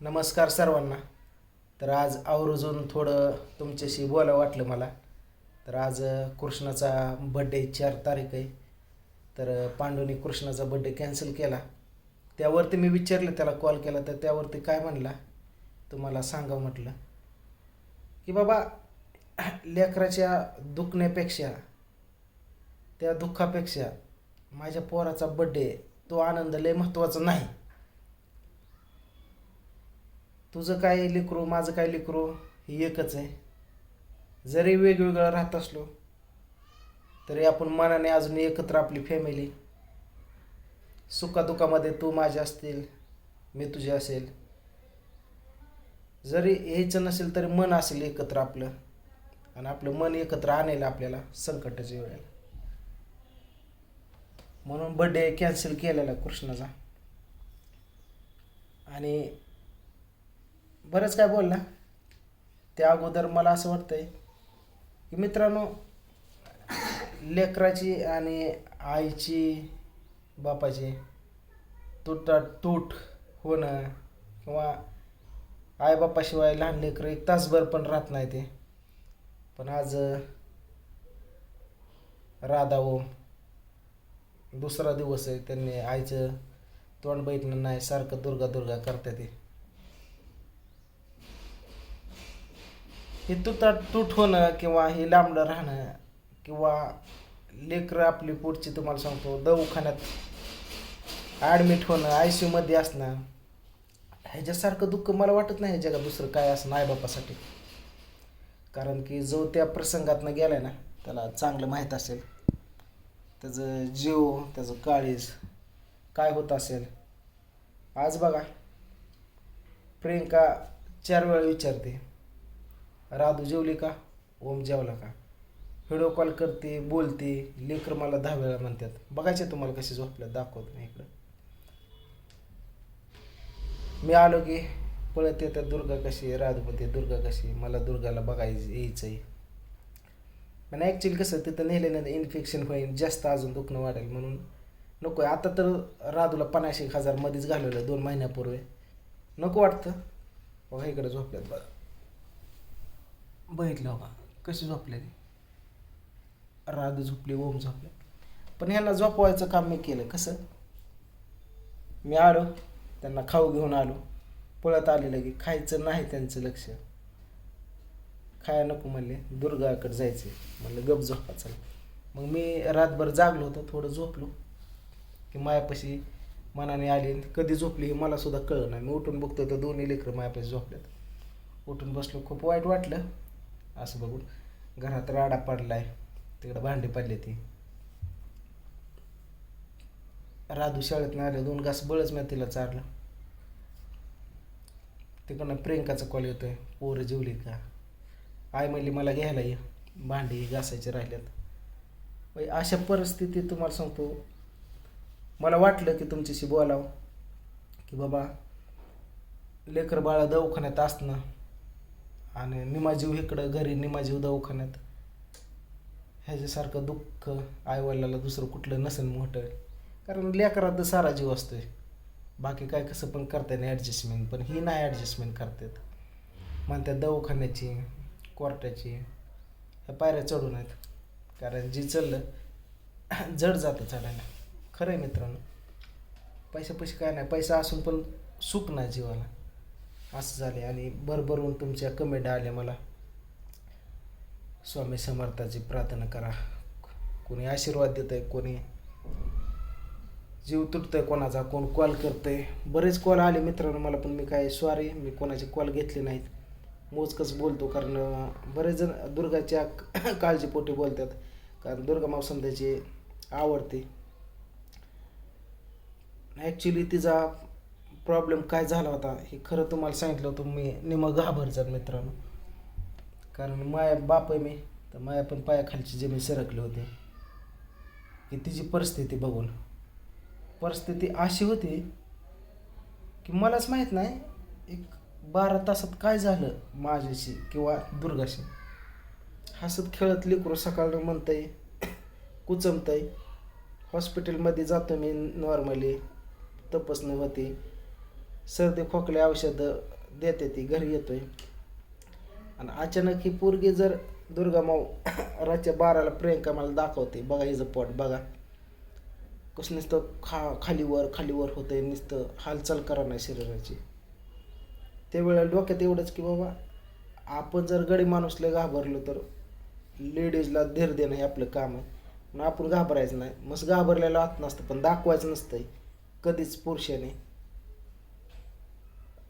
नमस्कार सर्वांना. तर आज आवर्जून थोडं तुमच्याशी बोलावं वाटलं मला. तर आज कृष्णाचा बड्डे चार तारीख आहे. तर पांडूने कृष्णाचा बड्डे कॅन्सल केला. त्यावरती मी विचारलं त्याला कॉल केला तर त्यावरती काय म्हणला? तुम्हाला सांगा म्हटलं की बाबा लेकराच्या दुखण्यापेक्षा त्या दुःखापेक्षा माझ्या पोराचा बड्डे तो आनंद लय महत्त्वाचा नाही. तुझं काय लेकरू माझं काय लेकरू ही एकच आहे. जरी वेगवेगळं राहत असलो तरी आपण मनाने अजून एकत्र आपली फॅमिली सुखादुखामध्ये तू माझे असतील मी तुझे असेल. जरी यायचं नसेल तरी मन असेल एकत्र आपलं. आणि आपलं मन एकत्र आणेल आपल्याला संकटाच्या वेळेला. म्हणून बड्डे कॅन्सल केलेला कृष्णाचा. आणि बरंच काय बोलला. त्या अगोदर मला असं वाटतंय की मित्रांनो लेकराची आणि आईची बापाची तुटा तूट होणं किंवा आईबापाशिवाय लहान लेकरं एक तासभर पण राहत नाही ते. पण आज राधा ओम दुसरा दिवस आहे त्यांनी आईचं तोंड बघितलं नाही सारखं दुर्गा दुर्गा करते ते. हे तुटा तूट होणं किंवा हे लांबडं राहणं किंवा लेकरं आपली पुढची तुम्हाला सांगतो दवाखान्यात ॲडमिट होणं आय सी यूमध्ये असणं ह्याच्यासारखं दुःख मला वाटत नाही ह्या जगात दुसरं काय असं आईबापासाठी कारण की जो त्या प्रसंगातनं आहे ना त्याला चांगलं माहीत असेल. त्याचं जीव त्याचं काळीज काय होत असेल. आज बघा प्रियंका चार वेळा विचारते राधू जेवली का? ओम जेवला का? व्हिडिओ कॉल करते बोलते लेकर मला दहा वेळा म्हणतात. बघायचे तुम्हाला कसे झोपल्यात दाखवत नाही इकडं. मी आलो की पळत येतात दुर्गा कशी राधू म्हणते दुर्गा कशी मला दुर्गाला बघायचं यायचं आहे. पण ॲक्च्युली कसं तिथं नेल्यानंतर इन्फेक्शन होईल जास्त अजून दुखणं वाढेल म्हणून. नको आहे आता तर राधूला पन्नास एक हजार मध्येच घालवलं दोन महिन्यापूर्वी. नको वाटतं. बघा इकडे झोपल्यात बघा. बघितलं बाबा कसे झोपले ते? राधू झोपली ओम झोपले. पण ह्यांना झोपवायचं काम मी केलं. कसं? मी आलो त्यांना खाऊ घेऊन आलो. पळत आलेलं की खायचं नाही त्यांचं लक्ष. खाया नको म्हणले. दुर्गाकडे जायचे म्हणलं गप झोपा चल. मग मी रातभर जागलो होतो थोडं झोपलो. की मायापाशी मनाने आली. आणि कधी झोपली हे मला सुद्धा कळलं नाही. मी उठून बघतो तर दोन्ही लेकरं मायापाशी झोपल्यात. उठून बसलो. खूप वाईट वाटलं. असं बघून घरात राडा पडलाय. तिकडं भांडी पडली ती. राधू शाळेत आले दोन घास बळच मी तिला चारलं. तिकडनं प्रियंकाचा कॉल येतोय पोरं जेवली का? आई म्हणली मला घ्यायला ये भांडी घासायचे राहिल्यात. अशा परिस्थितीत तुम्हाला सांगतो मला वाटलं की तुमच्याशी बोलावं की बाबा लेकर बाळा दवाखान्यात असणं आणि निमाजीव इकडं घरी निमाजीव दवाखान्यात. ह्याच्यासारखं दुःख आईवडिलाला दुसरं कुठलं नसेल मोठं. कारण लेकरात सारा जीव असतोय. बाकी काय कसं पण करता नाही ॲडजस्टमेंट पण ही नाही ॲडजस्टमेंट करतात म्हणतात दवाखान्याची कोर्टाची ह्या पायऱ्या चढून आहेत. कारण जी चाललं जड जातं चढायला. खरं आहे मित्रांनो. पैसे पैसे काय नाही पैसा असून पण सुख नाही जीवाला. असं झाले आणि भरभरून तुमच्या कमेंट आल्या मला. स्वामी समर्थाची प्रार्थना करा. कोणी आशीर्वाद देत आहे कोणी जीव तुटतोय कोणाचा कोण कॉल करतंय. बरेच कॉल आले मित्रांनो मला पण मी काय सॉरी मी कोणाचे कॉल घेतले नाहीत. मोजकच बोलतो कारण बरेच जण दुर्गाच्या काळजीपोटी बोलतात. कारण दुर्गा मावसंदाची आवडते. ॲक्च्युली तिचा प्रॉब्लेम काय झाला होता हे खरं तुम्हाला सांगितलं होतं मी निम घाबरतात मित्रांनो. कारण माया बाप आहे मी तर माया पण पायाखालची जमीन सरकली होती. की तिची परिस्थिती बघून. परिस्थिती अशी होती की मलाच माहीत नाही एक बारा तासात काय झालं माझ्याशी किंवा दुर्गाशी. हसत खेळत लेकरू तपासणी म्हणतंय सर्दी खोकले औषधं देते ती घरी येतोय. आणि अचानक ही पोरगी जर दुर्गा माऊ रातच्या बाराला प्रियंका मला दाखवते बघा हिचं पोट बघा. कसं नुसतं खा खालीवर खालीवर होतंय नुसतं हालचाल करा नाही शरीराची. त्यावेळेला डोक्यात एवढंच की बाबा आपण जर गडी माणूसला घाबरलो तर लेडीजला धीर देणं हे आपलं काम आहे. म्हणून आपण घाबरायचं नाही. मस्त घाबरलेलं आत नसतं पण दाखवायचं नसतंय. कधीच पुरुषाने.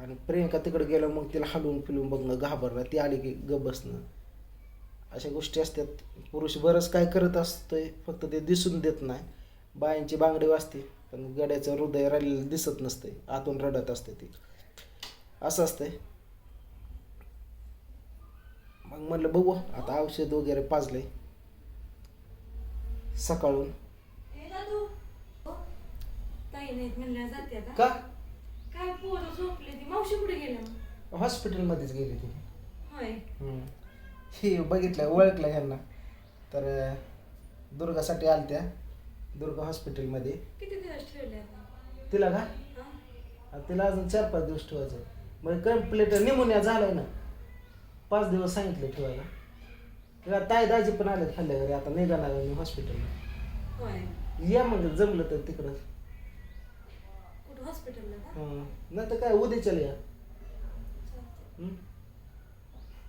आणि प्रियंका तिकडे गेलं मग तिला हलवून फिलवून बघणं घाबरणं ती आली की ग बसणं. अशा गोष्टी असतात. पुरुष बरंच काय करत असतंय फक्त ते दिसून देत नाही. बायांची बांगडी वाजते पण गड्याचं हृदय राहिलेलं दिसत नसतंय. आतून रडत असते ती. असं असतंय. मग म्हणलं बघू आता औषध वगैरे पाजले सकाळून. हे. का? काय पोरं झोपले ती? मावशी कुठे गेल्या? मग? हॉस्पिटलमध्येच गेली ती. होय. हम्म. ही बघितलं ओळखलं ह्यांना. तर अं, दुर्गासाठी आलत्या. दुर्गा हॉस्पिटलमध्ये किती दिवस ठेवले आता? तिला का? हा? तिला अजून चार पाच दिवस ठेवायचं म्हणजे कंप्लीट निमोनिया झालाय ना. पाच दिवस सांगितले ठेवायला. तिला ताई दाजी पण आले खाल्ल्या घरी आता निघाणार मी हॉस्पिटलला होय. या मग जमलं तर तिकडं. हॉस्पिटलला का? हं. नाही तर काय उद्या चल या. चालतंय, हं?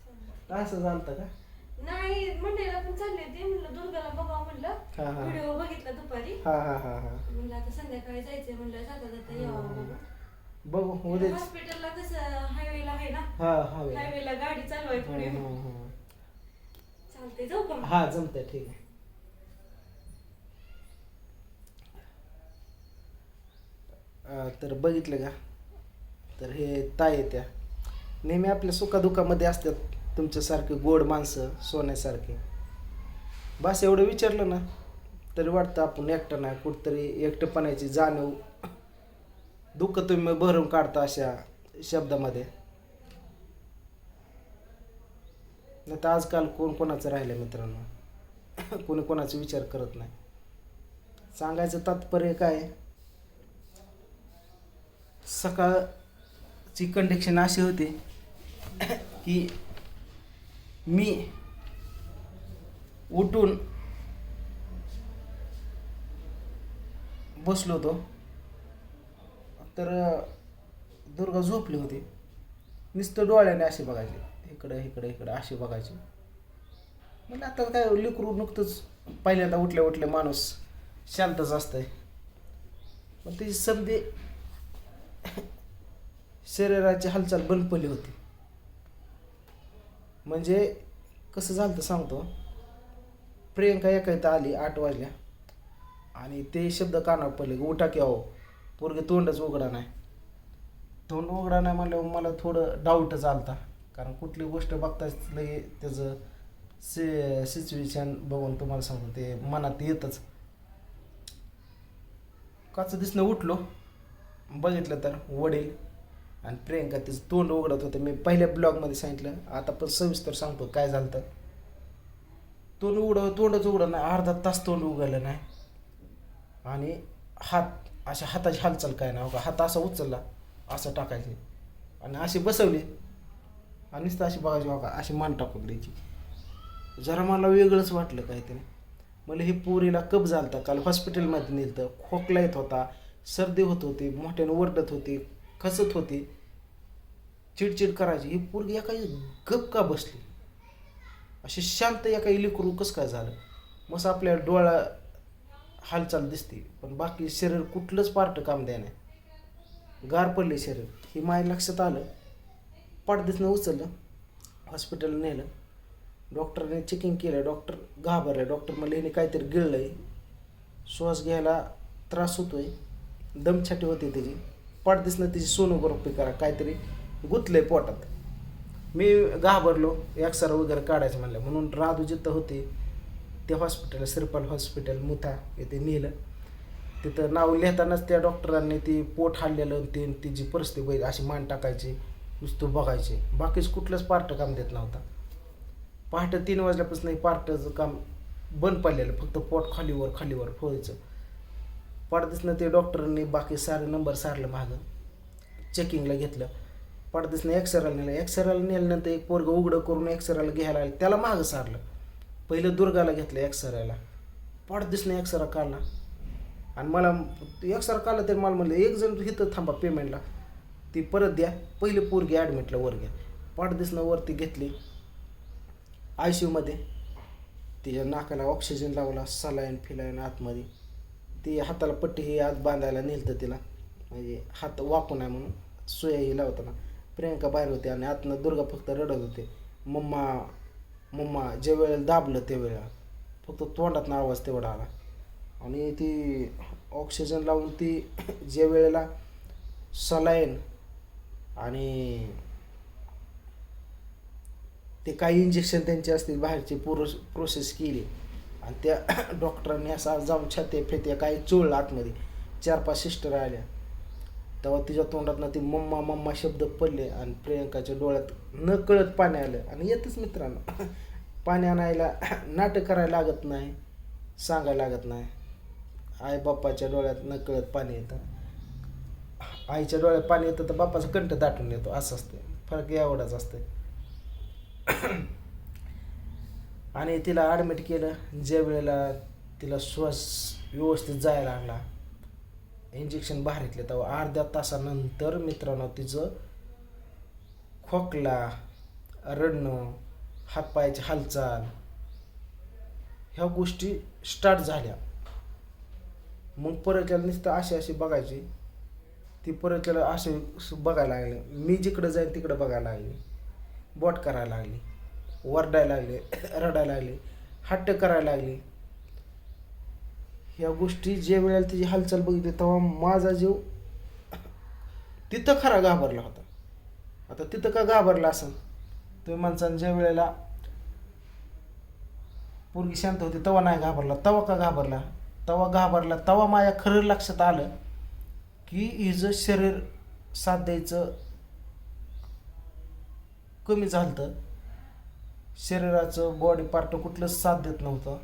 चालतंय. असं झालं का? नाही मंडईला पण चालले ते म्हणलं दुर्गाला बघावं म्हणलं. हा व्हिडिओ बघितला दुपारी. हा हा हा हा. म्हणलं आता संध्याकाळी जायचंय म्हणलं. जाता जाता यावं बघून बघू उद्या. हॉस्पिटलला कसं हायवेला आहे ना? हा हा वे. हायवेला गाडी चालू आहे थोडी हं, हं, हं. चालते जाऊ का मग? हा जमतंय. ठीक आहे. तर बघितलं का? तर हे ताई आहे त्या. नेहमी आपल्या सुखादुखामध्ये असतात तुमच्यासारखे गोड माणसं सोन्यासारखे. बस एवढं विचारलं ना तरी वाटतं आपण एकटं नाही कुठतरी एकटेपणाची जाणीव दुःख तुम्ही भरून काढता अशा शब्दामध्ये. नाही तर आजकाल कोण कोणाचं राहिलं मित्रांनो? कोणी कोणाचा विचार करत नाही. सांगायचं तात्पर्य काय? सकाळची कंडिक्शन अशी होती की मी उठून बसलो होतो. तर दुर्गा झोपली होती. नुसतं डोळ्याने असे बघायचे. इकडं इकडं इकडं असे बघायचे. म्हणजे आता काय लिकरू नुकतंच पहिल्यांदा उठल्या उठल्या माणूस शांतच असतंय. पण त्याची समधी शरीराची हालचाल बंद पडली होती. म्हणजे कसं झालं तर सांगतो. प्रियंका एका आली आठ वाजल्या. आणि ते शब्द कानावर पडले उठा की अहो पोरगे तोंडच उघडा नाही. तोंड उघडा नाही म्हणल्यावर मला थोडं डाऊटच आलता. कारण कुठली गोष्ट बघताच लगे त्याचं सि सिच्युएशन बघून तुम्हाला सांगतो ते मनात येतच. काचं दिसणं उठलो. बघितलं तर वडील आणि प्रियंका तिचं तोंड उघडत होतं. मी पहिल्या ब्लॉगमध्ये सांगितलं आता पण सविस्तर सांगतो काय झालं तर तोंड उघड तोंडच उघडं नाही अर्धा तास तोंड उघडलं नाही. आणि हात अशा हाताची हालचाल काय नाही हो का? हात असा उचलला असं टाकायचे. आणि अशी बसवली. आणि नुसतं अशी बघायची हो का? अशी मान टाकून द्यायची. जरा मला वेगळंच वाटलं काहीतरी. मला हे पोरीला कप झालता. काल हॉस्पिटलमध्ये नेलं खोकला येत होता. सर्दी होत होती मोठ्यानं ओरडत होती खसत होती. चिडचिड करायची. ही पोरगी एका गप का बसली? अशी शांत एका इलिकरू कसं काय झालं? मस्त आपल्या डोळा हालचाल दिसते पण बाकी शरीर कुठलंच पार्ट काम द्याने गार पडले शरीर. ही माय लक्षात आलं. पाठदिसनं उचललं. हॉस्पिटलला नेलं. डॉक्टरने चेकिंग केलं. डॉक्टर घाबरले. डॉक्टर म्हणले हिने काहीतरी गिळलं आहे श्वास घ्यायला त्रास होतो आहे दमछाटी होती त्याची पाठदिसनं तिची सोनोग्राफी करा काहीतरी गुतलंय पोटात. मी घाबरलो एक्सरा वगैरे काढायचं म्हणलं. म्हणून राधू जिथं होते ते हॉस्पिटल श्रीपाल हॉस्पिटल मुथा येथे नेलं. तिथं नाव लिहितानाच त्या डॉक्टरांनी ती पोट हाललेलं ते तिची परिस्थिती बघ अशी मान टाकायची नुसतं बघायचे. बाकीच कुठलंच पार्ट काम देत नव्हता. पहाटे तीन वाजल्यापासून हे पार्टचं काम बंद पडलेलं. फक्त पोट खालीवर खालीवर फोडायचं. पडदिसनं ते डॉक्टरांनी बाकी सारे नंबर सारलं मागं. चेकिंगला घेतलं. पडदिसनं एक्सरेला नेलं. एक्सरेला नेल्यानंतर एक पोरगं उघडं करून एक्सरेला घ्यायला आलं. त्याला मागं सारलं. पहिलं दुर्गाला घेतलं एक्सराला पडदिसनं एक्सरा काढला. आणि मला एक्सरा काढला तरी मला म्हणलं एक जण इथं थांबा पेमेंटला ती परत द्या. पहिले पोरगी ॲडमिटला वर घ्या. पडदिसनं वरती घेतली. आय सी यूमध्ये तिच्या नाकाला ऑक्सिजन लावला सलाईन फिलाईन आतमध्ये. ती हाताला पट्टी ही आत बांधायला नेलतं तिला. म्हणजे हात वाकू नये म्हणून. सुयाही लावताना. प्रियंका बाहेर होती आणि आतनं दुर्गा फक्त रडत होते. मम्मा मम्मा जे वेळेला दाबलं ते वेळेला. फक्त तोंडातनं आवाज तेवढा आला. आणि ती ऑक्सिजन लावून ती जे वेळेला सलाईन आणि ते काही इंजेक्शन त्यांचे असतील बाहेरचे पूर प्रोसेस केली. आणि त्या डॉक्टरांनी असा जाऊन छाते फेते काही चोळलं आतमध्ये. चार पाच सिस्टर आल्या तेव्हा तिच्या तोंडातनं ती मम्मा मम्मा शब्द पडले आणि प्रियंकाच्या डोळ्यात न कळत पाणी आलं. आणि येतच मित्रांनो पाणी आणायला नाटक करायला लागत नाही सांगायला लागत नाही. आई बाप्पाच्या डोळ्यात न कळत पाणी येतं. आईच्या डोळ्यात पाणी येतं तर बाप्पाचं कंठ दाटून येतो. असं असते फरक एवढाच असते आणि तिला ॲडमिट केलं. ज्या वेळेला तिला श्वास व्यवस्थित जायला लागला इंजेक्शन बाहेर तेव्हा अर्ध्या तासानंतर मित्रांनो तिचं खोकला रडणं हातपायाची हालचाल ह्या गोष्टी स्टार्ट झाल्या. मग परत त्याला नुसतं अशी अशी बघायची. ती परत त्याला असे बघायला लागले. मी जिकडं जाईन तिकडं बघायला लागली. बोट करायला लागली. वरडायला लागले रडायला लागले हट्ट करायला लागली. ह्या गोष्टी जे वेळेला तिची हालचाल बघितली तेव्हा माझा जीव तिथं खरा घाबरला होता. आता तिथं का घाबरला असेल? तुम्ही माणसानं ज्या वेळेला पोरगी शांत होती तेव्हा नाही घाबरला तेव्हा का घाबरला? तेव्हा घाबरला तेव्हा माझ्या खरं लक्षात आलं की हिचं शरीर साथ द्यायचं कमी झालं शरीराचं बॉडी पार्ट कुठलंच साथ देत नव्हतं.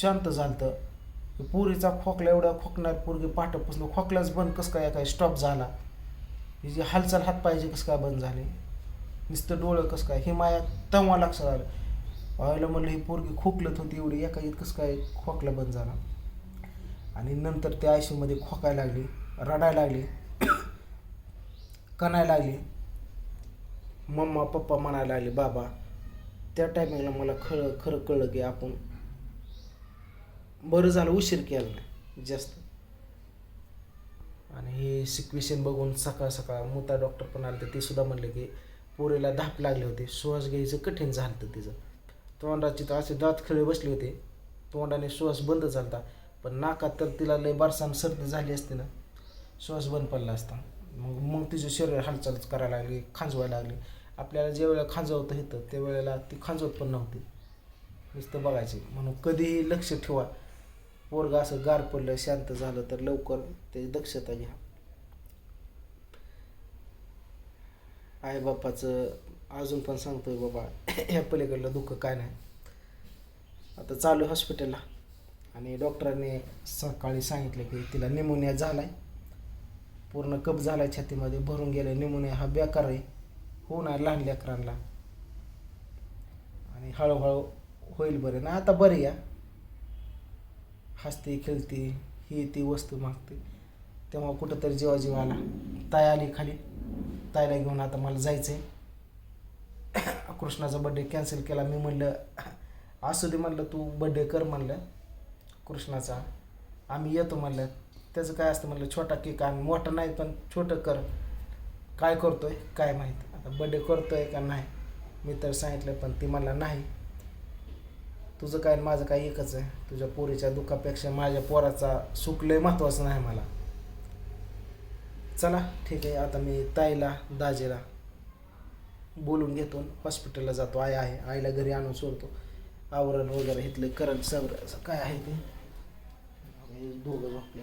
शांत झालं पुरीचा खोकला एवढा खोकणार पोरगी पाठपासून खोकलाच बंद कसं काय काय स्टॉप झाला. हिची हालचाल हात पाहिजे कसं काय बंद झाले? नुसतं डोळं कसं काय? हे माया तेव्हा लक्षात आलं. व्हायला म्हणलं ही पोरगी खोकलत होती एवढी. एका इत कसं काय खोकला बंद झाला. आणि नंतर त्या आयशीमध्ये खोकायला लागली रडायला लागली कणायला लागली. मम्मा पप्पा म्हणायला लागले बाबा त्या टायमिंगला मला खरं खरं कळलं की आपण बरं झालं उशीर केला नाही जास्त. आणि हे सिक्वेशन बघून सकाळ सकाळ मोठा डॉक्टर पण आले तर ते सुद्धा म्हणले की पोरीला धाप लागले होते श्वास घ्यायचं कठीण झालं होतं तिचं. तोंडाची तर असे दात खेळ बसले होते तोंडाने श्वास बंद झाला पण नाकात तर तिला लय बारसाम सर्दी झाली असते ना श्वास बंद पडला असता. मग मग तिचं शरीर हालचाल करायला लागली खांजवायला लागली. आपल्याला जे वेळेला खांजवतं येतं त्यावेळेला ती खांजवत पण नव्हती. नुसतं बघायची. म्हणून कधीही लक्ष ठेवा. पोरगा असं गार पडलं शांत झालं तर लवकर त्याची दक्षता घ्या. आई अजून पण सांगतोय बाबा ह्या पलीकडलं दुःख काय नाही. आता चालू आहे हॉस्पिटलला. आणि डॉक्टरांनी सकाळी सांगितलं की तिला निमोनिया आहे पूर्ण कप झाला आहे छातीमध्ये भरून गेलं निमोनिया हा बेकार आहे. होणार लहान लेकरांना. आणि हळूहळू होईल बरे. ना आता बरे या. हसते खेळते ही ती वस्तू मागते. तेव्हा कुठंतरी जेव्हा जेव्हा आला. ताई आली खाली. ताईला घेऊन आता मला जायचं आहे कृष्णाचा बड्डे कॅन्सल केला. मी म्हणलं असू दे म्हणलं तू बड्डे कर म्हणलं. कृष्णाचा. आम्ही येतो म्हणलं. त्याचं काय असतं म्हणलं छोटा केक आम्ही मोठा नाही पण छोटं कर. काय करतोय? काय माहीत. आता बड्डे करतोय का नाही? मी तर सांगितलं पण ती म्हणला नाही. तुझं काय आणि माझं काय एकच आहे. तुझ्या पोरीच्या दुःखापेक्षा माझ्या पोराचा सुख लय महत्त्वाचं नाही मला. चला ठीक आहे. आता मी ताईला दाजीला बोलून घेतो हॉस्पिटलला जातो. आई आहे. आईला घरी आणून सोडतो. आवरण वगैरे इथलं करंट सगळं असं काय आहे ते? हे दोघं झोपले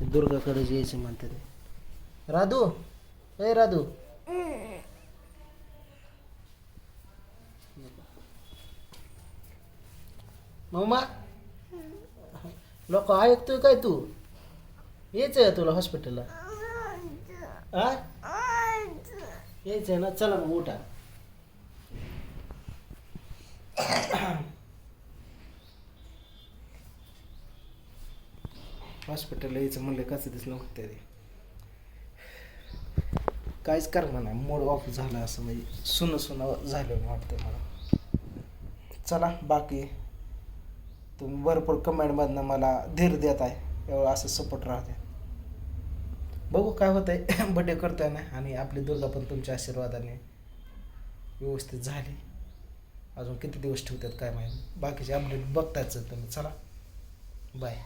ते दुर्गाकडे जायचं म्हणते ते राधू ए राधू. मम्मा लोक ऐकतोय काय तू यायचं आहे तुला हॉस्पिटलला आ यायचं आहे ना चला मग उठा हॉस्पिटलला यायचं म्हणलं कसं दिसलं नव्हतं ते काहीच कर म्हणा मूड ऑफ झाला असं म्हणजे सुनं सुनं झालं वाटतं मला चला बाकी तुम्ही भरपूर कमेंटमधनं मला धीर देत आहे. एवढं असं सपोर्ट राहते. बघू काय होत आहे बड्डे करतोय ना. आणि आपली दुर्गा पण तुमच्या आशीर्वादाने व्यवस्थित झाली. अजून किती दिवस ठेवतात काय माहिती. बाकीचे अपडेट बघतायच तुम्ही. चला. बाय